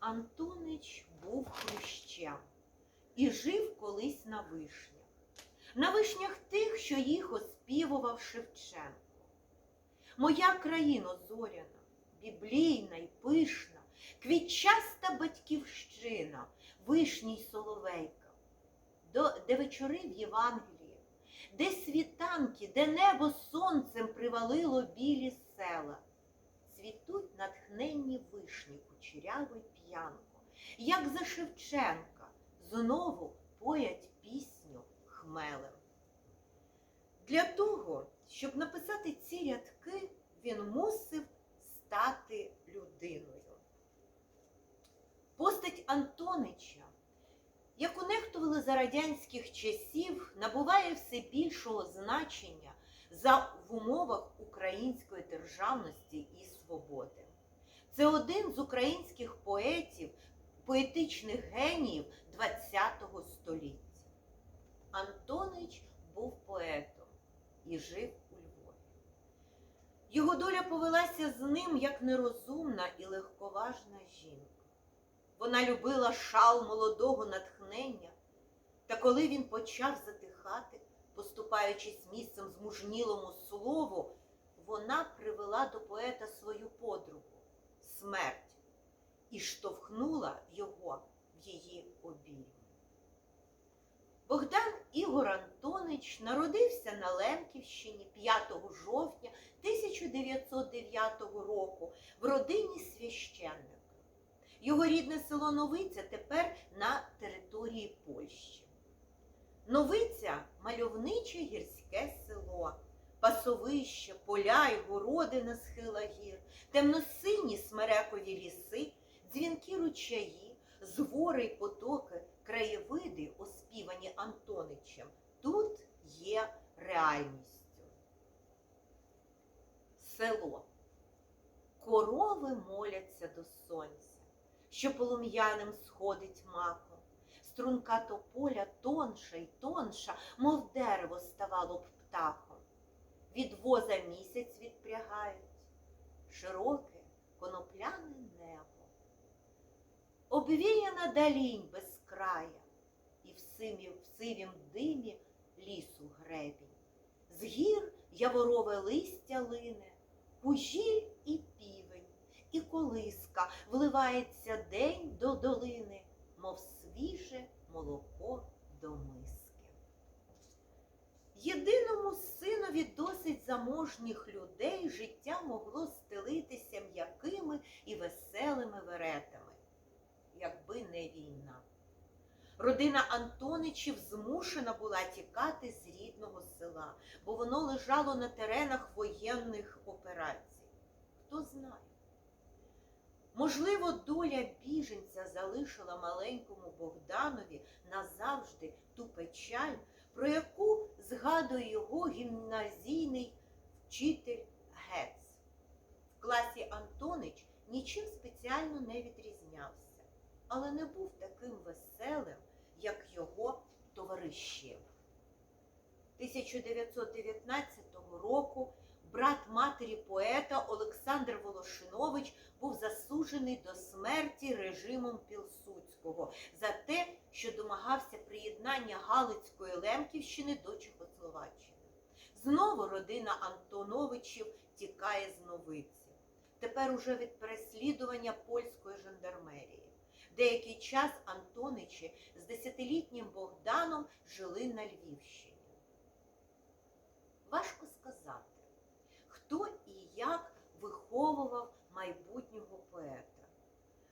Антонич був хрущем і жив колись на вишнях. На вишнях тих, що їх оспівував Шевченко. Моя країно зоряна, біблійна й пишна, квітчаста батьківщина, вишній соловейка, до, де вечори в Євангелії, де світанки, де небо сонцем привалило білі села. Натхненні вишні кучеряво й п'янко, як за Шевченка, знову поять пісню хмелем. Для того, щоб написати ці рядки, він мусив стати людиною. Постать Антонича, як унехтували за радянських часів, набуває все більшого значення за в умовах української державності і свободи. Це один з українських поетів, поетичних геніїв ХХ століття. Антонич був поетом і жив у Львові. Його доля повелася з ним як нерозумна і легковажна жінка. Вона любила шал молодого натхнення, та коли він почав затихати, поступаючись місцем змужнілому слову, вона привела до поета свою подругу смерть і штовхнула його в її обійми. Богдан Ігор Антонич народився на Лемківщині 5 жовтня 1909 року в родині священника. Його рідне село Новиця тепер на території Польщі. Новиця мальовниче гірське село, пасовище, поля й городи на схилах гір, темно-сині смерекові ліси, дзвінки ручаї, звори й потоки, краєвиди, оспівані Антоничем, тут є реальністю. Село. Корови моляться до сонця, що полум'яним сходить маком. Струнка тополя тонша й тонша, мов дерево ставало б птахом. Від воза місяць відпрягають, широке конопляне небо. Обвіяна далінь без края, і в сивім, в сивім димі лісу гребінь. З гір яворове листя лине, кужіль і півень, і колиска вливається день до долини, мов свіже молоко до миски. Єдиному синові досить заможніх людей життя могло стелитися м'якими і веселими веретами, якби не війна. Родина Антоничів змушена була тікати з рідного села, бо воно лежало на теренах воєнних операцій. Хто знає? Можливо, доля біженця залишила маленькому Богданові назавжди ту печаль, про яку згадує його гімназійний вчитель Гец. В класі Антонич нічим спеціально не відрізнявся, але не був таким веселим, як його товариші. 1919 року брат матері поета Олександр Волошинович був засуджений до смерті режимом Пілсудського за те, що домагався приєднання Галицької Лемківщини до Чехословаччини. Знову родина Антоновичів тікає з новиці. Тепер уже від переслідування польської жандармерії. Деякий час Антоничі з десятилітнім Богданом жили на Львівщині. Важко сказати, хто і як виховував майбутнього поета.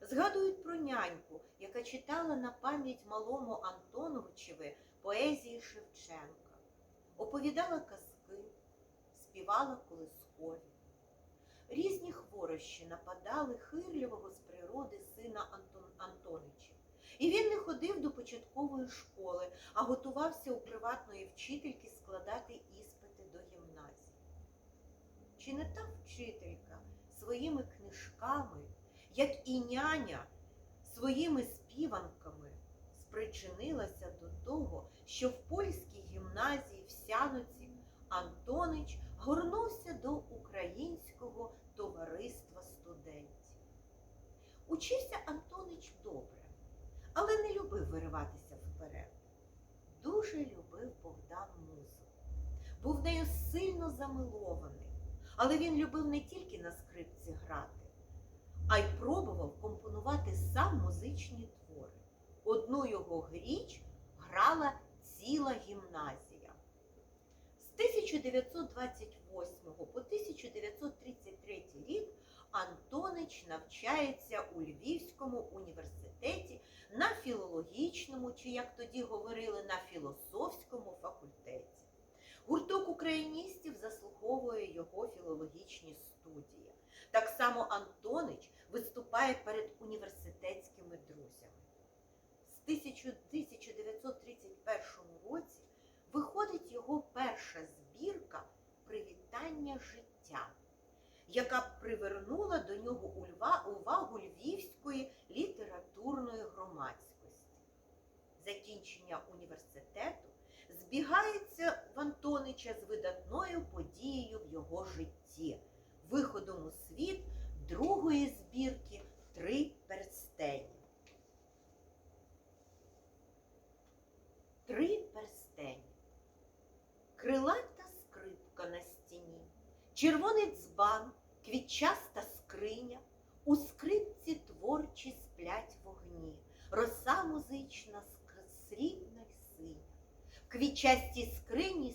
Згадують про няньку, яка читала на пам'ять малому Антоновичеві поезії Шевченка, оповідала казки, співала колискові. Різні хворощі нападали хирливого з природи сина Антон Антонича. І він не ходив до початкової школи, а готувався у приватної вчительки складати іспити до гімназії. Чи не та вчителька своїми книжками, як і няня своїми співанками спричинилася до того, що в польській гімназії в Сяноці Антонич горнувся до українського товариства студентів. Учився Антонич добре, але не любив вириватися вперед. Дуже любив Богдан музику. Був нею сильно замилований, але він любив не тільки на скрипці грати, а й пробував компонувати сам музичні твори. Одну його річ грала ціла гімназія. З 1928 по 1933 рік Антонич навчається у Львівському університеті на філологічному, чи як тоді говорили, на філософському факультеті. Гурток україністів заслуховує його філологічні студії. Так само Антонич виступає перед університетськими друзями. З 1931 році виходить його перша збірка Привітання життя, яка привернула до нього ульва- увагу львівської літературної громадськості. Закінчення університету збігається в Антонича з видатною подією в його житті, виходом у світ другої збірки Три перстені. Три перстені. Крилата скрипка на стіні, червоний дзбан, квітчаста скриня, у скрипці творчі сплять вогні, роса музична срібна й синя. В квітчастій скрині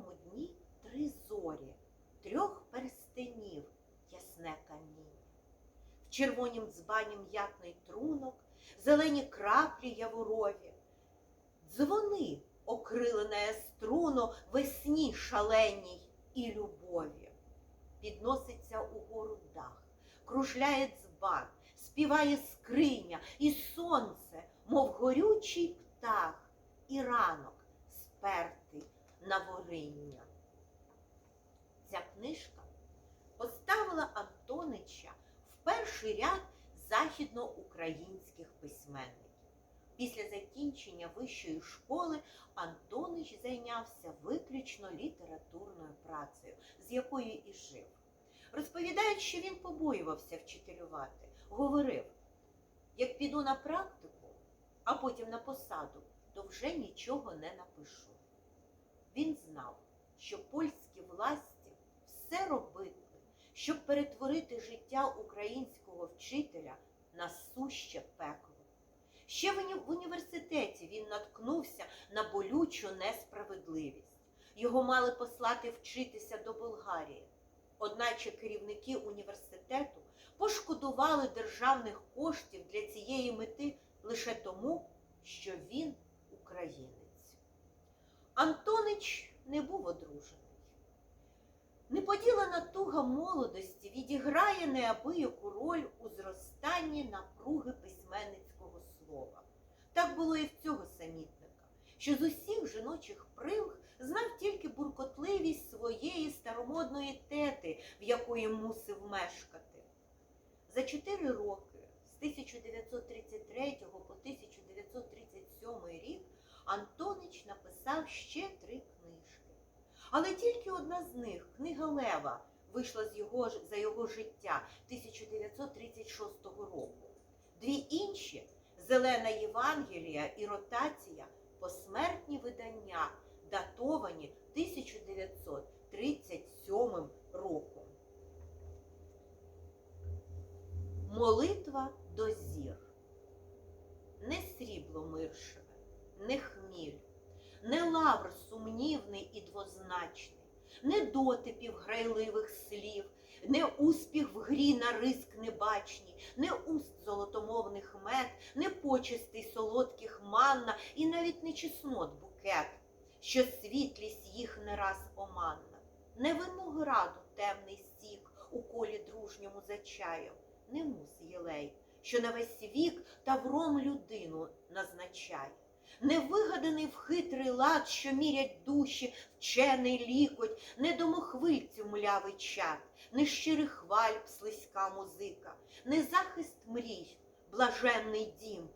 та дні три зорі, трьох перстенів, ясне каміння. В червонім дзбані м'ятний трунок, зелені краплі яворові. Дзвони окрилене струно весні шаленій і любові. Підноситься угору дах, кружляє дзбан, співає скриня, і сонце, мов горючий птах, і ранок спертий на вориння. Ця книжка поставила Антонича в перший ряд західноукраїнських письменників. Після закінчення вищої школи Антонич зайнявся виключно літературною працею, з якою і жив. Розповідають, що він побоювався вчителювати, говорив: як піду на практику, а потім на посаду, то вже нічого не напишу. Він знав, що польські власті все робили, щоб перетворити життя українського вчителя на суще пекло. Ще в університеті він наткнувся на болючу несправедливість. Його мали послати вчитися до Болгарії. Одначе керівники університету пошкодували державних коштів для цієї мети лише тому, що він українець. Антонич не був одружений. Неподілена туга молодості відіграє неабияку роль у зростанні напруги письменницького слова. Так було і в цього самітника, що з усіх жіночих прилг знав тільки буркотливість своєї старомодної тети, в якої мусив мешкати. За чотири роки, з 1933 по 1937 рік, Антонич написав ще. Але тільки одна з них, книга Лева, вийшла з його, за його життя 1936 року. Дві інші Зелена Євангелія і Ротація посмертні видання, датовані 1937 роком. Молитва до зір. Не срібло миршеве, не хміль, лавр сумнівний і двозначний, не дотипів грайливих слів, не успіх в грі на риск небачній, не уст золотомовних мед, не почестий солодких манна і навіть не чеснот букет, що світлість їх не раз оманна, не винограду темний сік у колі дружньому за чаєм, не мус єлей, що на весь вік тавром людину назначає. Невигаданий в хитрий лад, що мірять душі, вчений лікоть, не домохвильцю млявий чад, не щирих хваль слизька музика, не захист мрій, блаженний дім,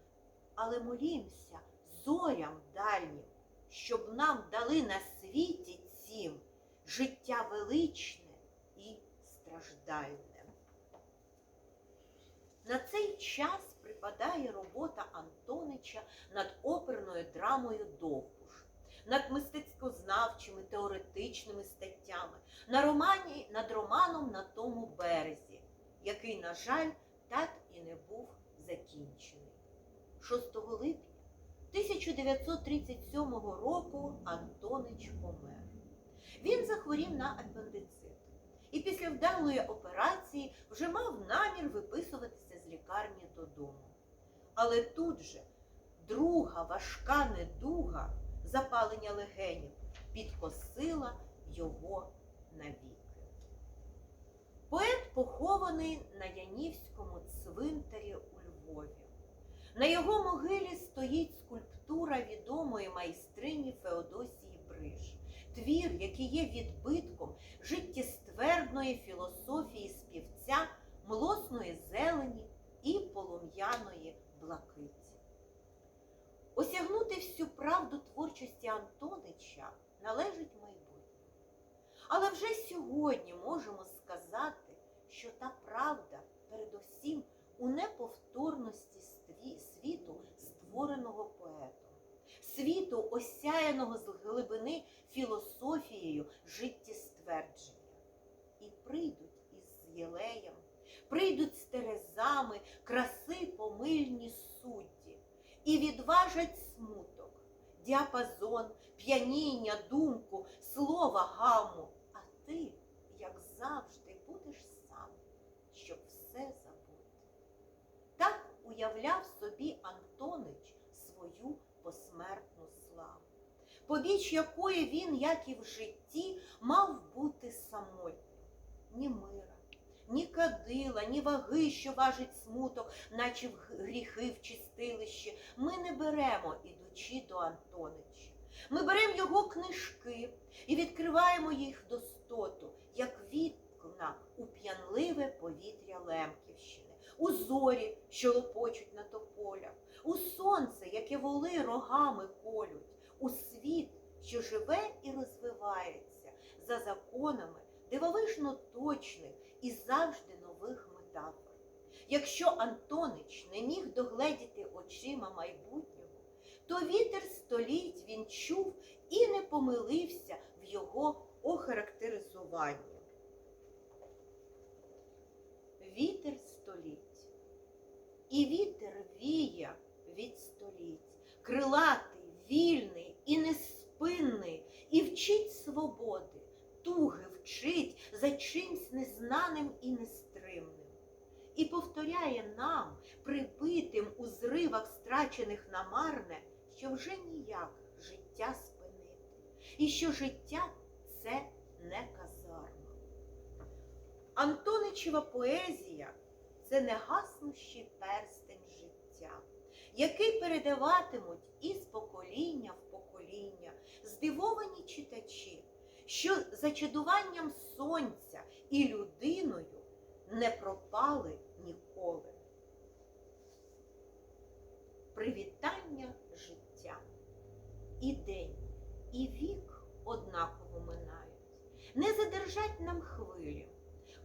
але молімся зорям дальнім, щоб нам дали на світі цім життя величне і страждальне. На цей час припадає робота Антонича над оперною драмою Довбуш, над мистецькознавчими теоретичними статтями, на романі, над романом на тому березі, який, на жаль, так і не був закінчений. 6 липня 1937 року Антонич помер. Він захворів на апендицит і після вдалої операції вже мав намір додому. Але тут же друга важка недуга запалення легенів підкосила його навіки. Поет похований на Янівському цвинтарі у Львові. На його могилі стоїть скульптура відомої майстрині Феодосії Бриш, твір, який є відбитком життєствердної філософії співця, правду творчості Антонича належить майбутнє. Але вже сьогодні можемо сказати, що та правда передусім у неповторності світу, створеного поетом, світу, осяяного з глибини філософією життєствердження. І прийдуть із Єлеєм, прийдуть з Терезами, краси помильні судді, і відважать діапазон, п'яніння, думку, слова гаму. А ти, як завжди, будеш сам, щоб все забути. Так уявляв собі Антонич свою посмертну славу, побіч якої він, як і в житті, мав бути самотнім, ні кадила, ні ваги, що важить смуток, наче в гріхи в чистилище, ми не беремо, ідучи до Антонича. Ми беремо його книжки і відкриваємо їх достоту, як вікна у п'янливе повітря Лемківщини, у зорі, що лопочуть на тополях, у сонце, яке воли рогами колють, у світ, що живе і розвивається за законами дивовижно точних і завжди нових метафор. Якщо Антонич не міг догледіти очима майбутнього, то вітер століть він чув і не помилився в його охарактеризуванні. Вітер століть. І вітер віє від століть, крилатий, вільний і неспинний, і вчить свободи, туги вчить за чимсь незнаним і нестримним. І повторяє нам, прибитим у зривах страчених на марне, що вже ніяк життя спинити, і що життя це не казарма. Антоничева поезія це негаснущий перстень життя, який передаватимуть із покоління в покоління здивовані читачі, що зачудуванням сонця і людиною не пропали ніколи. Привітання життя. І день, і вік однаково минають, не задержать нам хвилю.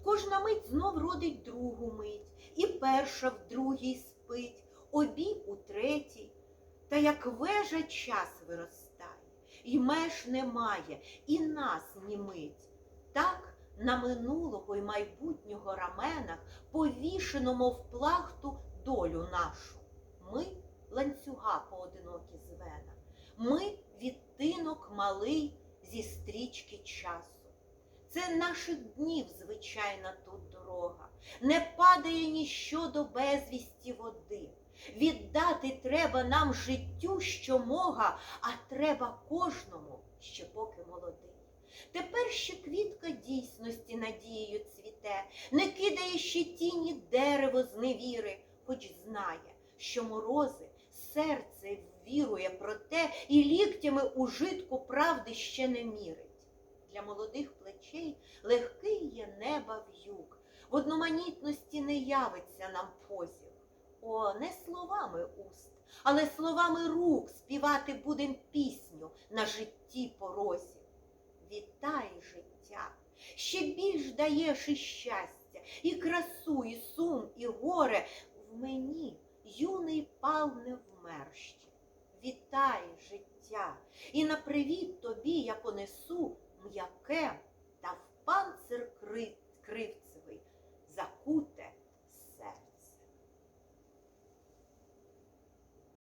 Кожна мить знов родить другу мить, і перша в другій спить, обі у третій. Та як вежа час виростає, і меж немає, і нас німить. Так на минулого й майбутнього раменах повішено, мов плахту, долю нашу. Ми ланцюга поодинокі звена, ми відтинок малий зі стрічки часу. Це наших днів звичайна тут дорога, не падає ніщо до безвісті води. Віддати треба нам життю, що мога, а треба кожному, ще поки молодий. Тепер ще квітка дійсності надією цвіте, не кидає ще тіні дерево з невіри, хоч знає, що морози серце вірує про те, і ліктями у житку правди ще не мірить. Для молодих плечей легкий є неба в'юг, в одноманітності не явиться нам позів. О, не словами уст, але словами рук співати будем пісню на житті порозі. Вітай, життя, ще більш даєш і щастя, і красу, і сум, і горе. В мені юний пал не вмер ще. Вітай, життя, і на привіт тобі я понесу м'яке та в панцир кри- крив